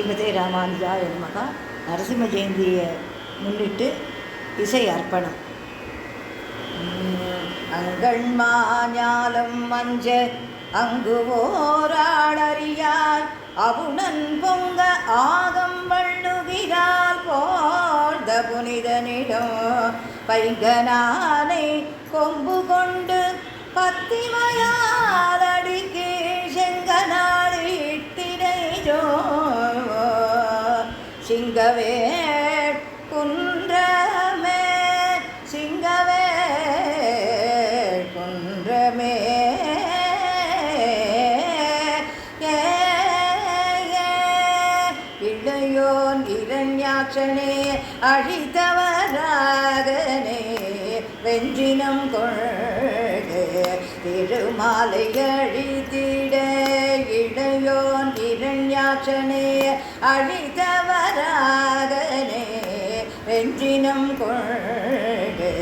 ஸ்ரீமதே ராமானுஜா என்மகா நரசிம்ம ஜெயந்தியை முன்னிட்டு இசை அர்ப்பணம். அங்கள் மாஞாலம் மஞ்ச அங்கு ஓராளறியார் அவுணன் பொங்க ஆகம் வள்ளுகிறார் போழ்ந்த புனிதனிடம் பைங்கனானை கொம்பு கொண்டு பத்திமயாத இளையோன் இரண்யாட்சனே அழித்தவராகனே வெஞ்சினம் கொள்கே திருமாலை அழித்திட இடையோன் இரண்யாட்சனே அழித்தவராகனே வெஞ்சினம் கொள்கே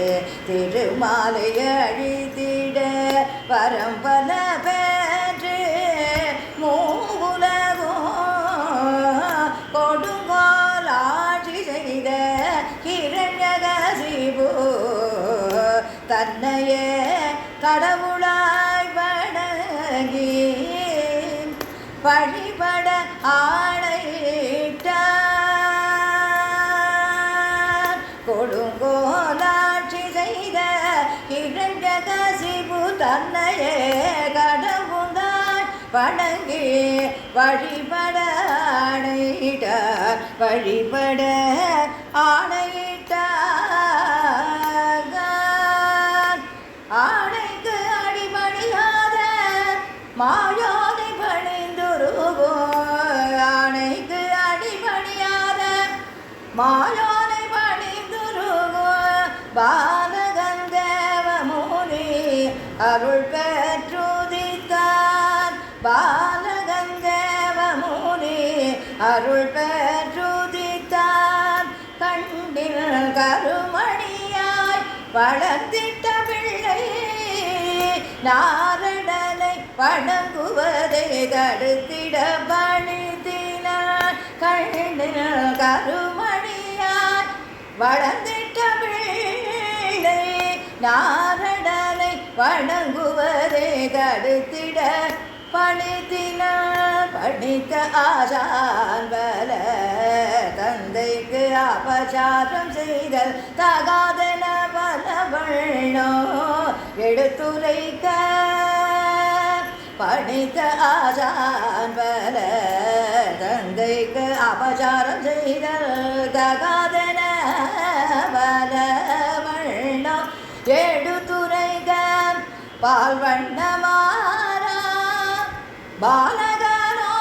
திருமாலை அழித்திட வரம் கடவுளாய் வணங்கி வழிபட ஆணையிட்டார். கொடுங்கோலாட்சி செய்த இரண்டகசிபு தன்னையே கடவுளாய் வணங்கி வழிபட ஆணையிட்டார். வழிபட ஆணையிட்டார் மாயோனை பணிந்துருகு பாலகந்தேவமுனி அருள் பெற்றுதித்தார். பாலகந்தேவமுனி அருள் பெற்றுதித்தார். கண்டில் கருமணியாய் வளர்ந்திட்ட பிள்ளை நாரடனை வணங்குவதை தடுத்திட பணித்தினார். கண்ணில் கருமணியாய் வளர்ந்திட்ட பிள்ளை நாரடனை வணங்குவதை தடுத்திட பணித்தின பணித்த ஆசான் பல தந்தைக்கு அபசாரம் செய்தல் தகாதன பலவண்ணோ எடுத்துரைக்க பணித்த ஆசான் பல தந்தைக்கு அபசாரம் செய்தல் தகாத பால் வண்ணமாரா பாலகனோ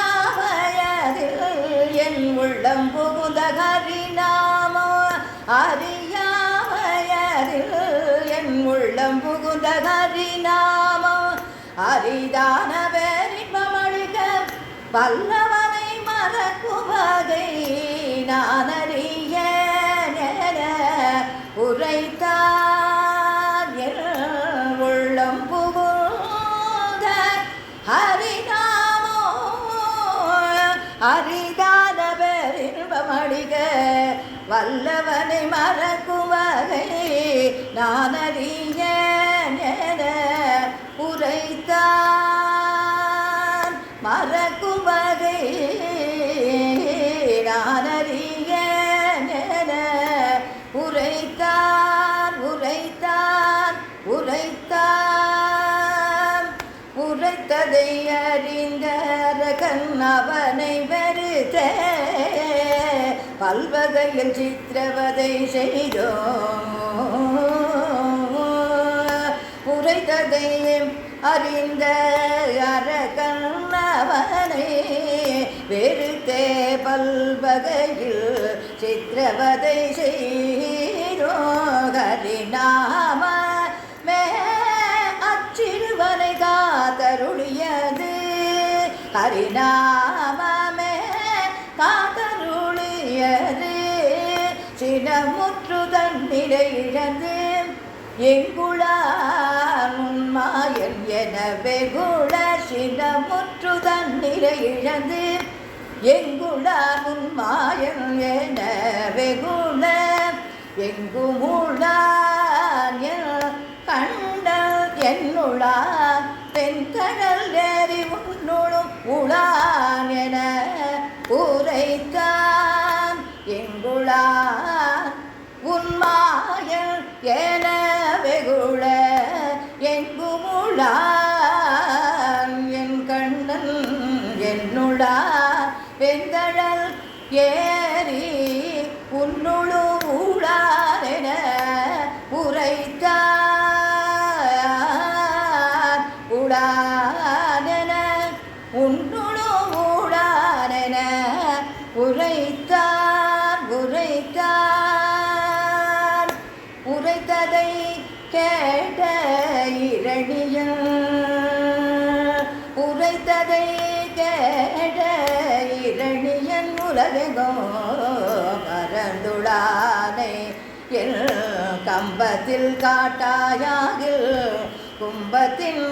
அறியாவயதில் என் உள்ளம் புகுந்த கரிநாமோ அறியாவயதில் என் உள்ளம் புகுந்த கரிநாமோ அரிதான பேரின்பமழிக வல்லவனை மறக்கும் வகை நான் அறிய ஹரிநாமோ அரிதான பெருபமடிக வல்லவனை மறக்கும் வகை நான் அறிய உரைத்தான். மறக்கும் வகை நான் அறிந்த கண்ணவனை அவனை வெறுத்த பல்வகையில் சித்திரவதை செய்தோ உரைத்ததை அறிந்த அரகண்ணவனை வெறுத்தே பல்வகையில் சித்திரவதை செய்தோ ஹரிநாம ஹரிநாமமே காதருளியது சினமுற்று தன்னிலை இழந்து. எங்குளான் மாயன் என வெகுள சினமுற்று தன்னிலை தன்னிலை இழந்து. எங்குளார் உன் மாயம் என வெகுள எங்குமுள்ளான் என் கண்டல் என்னுளான் பெண்கடல் என வெகுள எங்குமுளான் என் கண்ணன் என்னுடா வெங்கடல் ஏறி உரைத்ததை கேட்ட இரணியன். உரைத்ததை கேட்ட இரணியன் உலகெங்கோ மறந்துடானே என் கம்பத்தில் காட்டாயாகில் கும்பத்தின்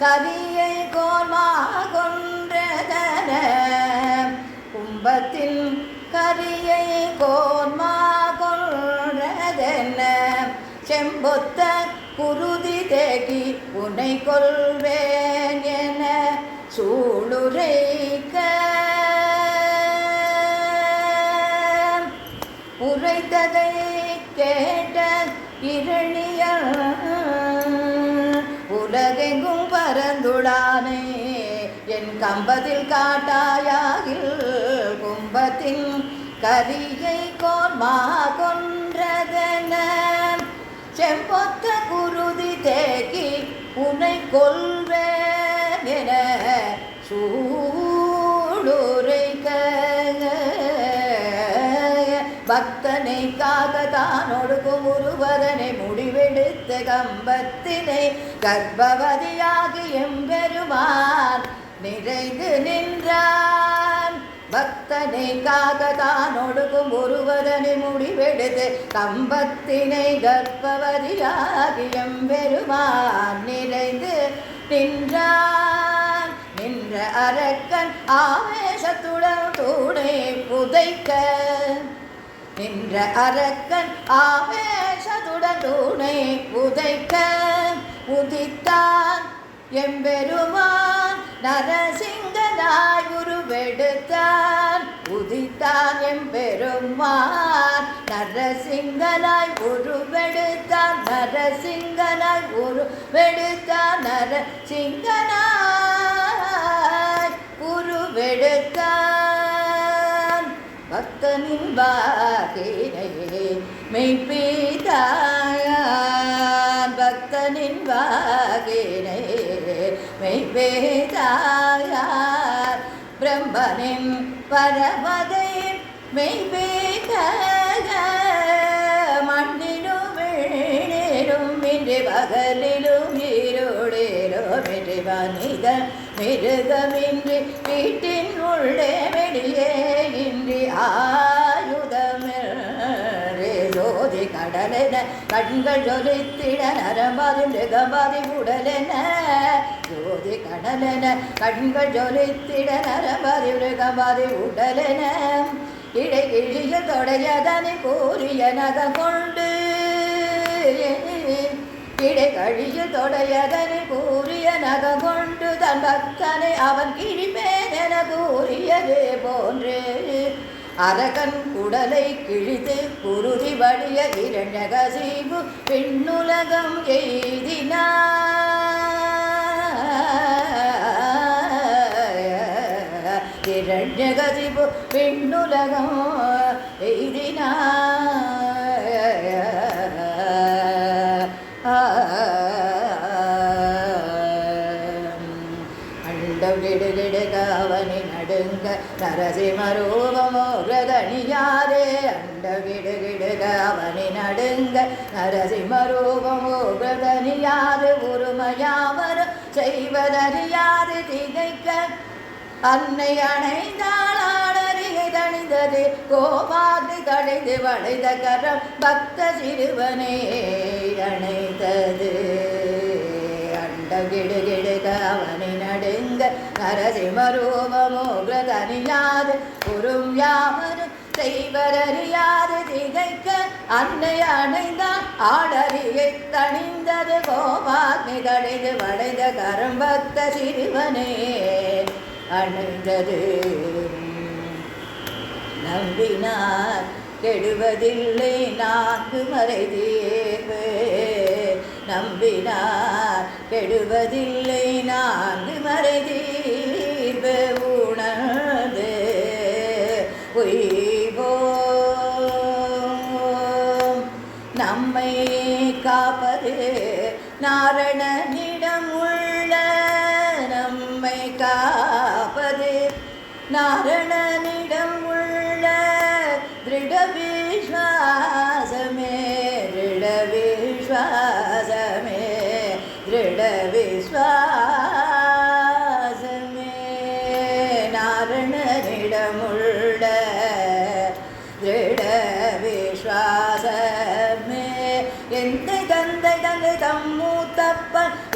கதியை கோர்மா கொன்றதன தேகி கொள்வேன் என சூளுரைக்க. உரைத்ததை கேட்ட இரணியல் உலகெங்கும் பரந்துடானே என் கம்பத்தில் காட்டாயாகில் கும்பத்தின் கரியை கோர்மா கொன்றதன. செம்பொத்த குருதி தேக்கி உன்னை கொள்வேன் பக்தனை காக ஒடுக்கும் உருவதனை முடிவெடுத்த கம்பத்தினை கர்ப்பவதியாகி எம்பெருமான் நிறைந்து நின்றார். பக்தனை காக தான் ஒடுக்கும் ஒருவரனை முடிவெடுத்து கம்பத்தினை கர்ப்பவதியாகி எம்பெருமான் நிறைந்து நின்றான். நின்ற அரக்கன் ஆவேசத்துடன் தூணை புதைக்க. நின்ற அரக்கன் ஆவேசத்துடன் தூணை புதைக்க. உதித்தான் எம்பெருமான் நரசிங்கனாய் உருவெடுத்தான் உதித்தான் எம்பெருமான். நரசிங்கனாய் உருவெடுத்தான் நரசிங்கனாய் உருவெடுத்தான் நரசிங்கனாய் உருவெடுத்தான் பக்தனின் வாகினையே மெய்ப்பே பிரம்மனின் பரமதை மெய்ப்பேத மண்ணிலும் வீணிலும் இன்றி பகலிலும் ஈரோடிலும் இன்றி மனித மிருகமின்றி வீட்டின் உள்ளே வெளியே இன்றி ஆயுதமே ஜோதி கடலென கண்கள் ஜொலித்திட நரம்பாதி மிருகபாதி கடலென கண்கள் ஜொலித்திட நரம்பாதி மிருகபாதி உடலென. இடை கிழிய தொடையதனை கூறிய நக கொண்டு இடை கழிய தொடையதனை கூறிய நக கொண்டு தன் பக்தனை அவன் கிழிப்பேன் என கூறியது போன்று. அரகன் குடலை கிழித்து குருதி வழிய இரண்டகசீபு பின்னுலகம் எய்தினார். இரண்யகசிபு பெண்ணுலகம் அண்டவிடுகிடுகவனி நடுங்க நரசிம்மரூபமோ பிரதனியாரே அண்டவிடுகிடுகவனி நடுங்க நரசிம்மரூபமோ பிரதனியாது உருமையாவர் செய்வதறியாது திகைக்க அன்னை அணைந்தாளறிகை தணிந்தது கோபாது கடைந்து வளைந்த கரம் பக்த சிறுவனே அணைத்தது அண்ட கிடுகிடுக அவனை நடுங்க நரசிம்மரூபமோகிரதனியாது உறும் யாவரும் செய்வரறியாது திகைக்க அன்னை அணைந்தான் ஆடறியை தணிந்தது கோபாக்னி தடைந்து வளைந்த கரம் பக்த சிறுவனே அணைந்தது நம்பினார் கெடுவதில்லை நான்கு மறை தீர்வு நம்பினார் கெடுவதில்லை நான்கு மறை தீர்வு உணர்ந்து உய்வோம். நம்மை காப்பது நாரணனிடம் உள்ள நம்மை கா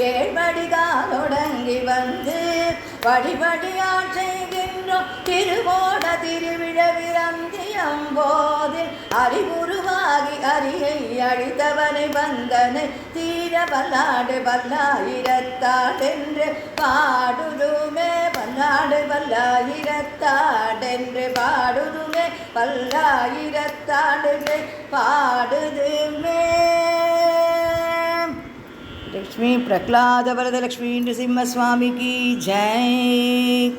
தம்மூத்தப்பன் ஏழ்வடிகாலொடங்கி வந்து வழிபடியால் செய்கின்றோம். திருவோண திருவிழவிரந்தியம் போதில் அறிவுருவாகி அரியை அழித்தவனை வந்தனை தீர பல்லாடு பல்லாயிரத்தாடென்று பாடுருமே பல்லாடு பல்லாயிரத்தாடென்று பாடுருமே பல்லாயிரத்தாடென்று பாடுதுமே. लक्ष्मी प्रह्लाद वरद लक्ष्मी नृसिंह स्वामी की जय।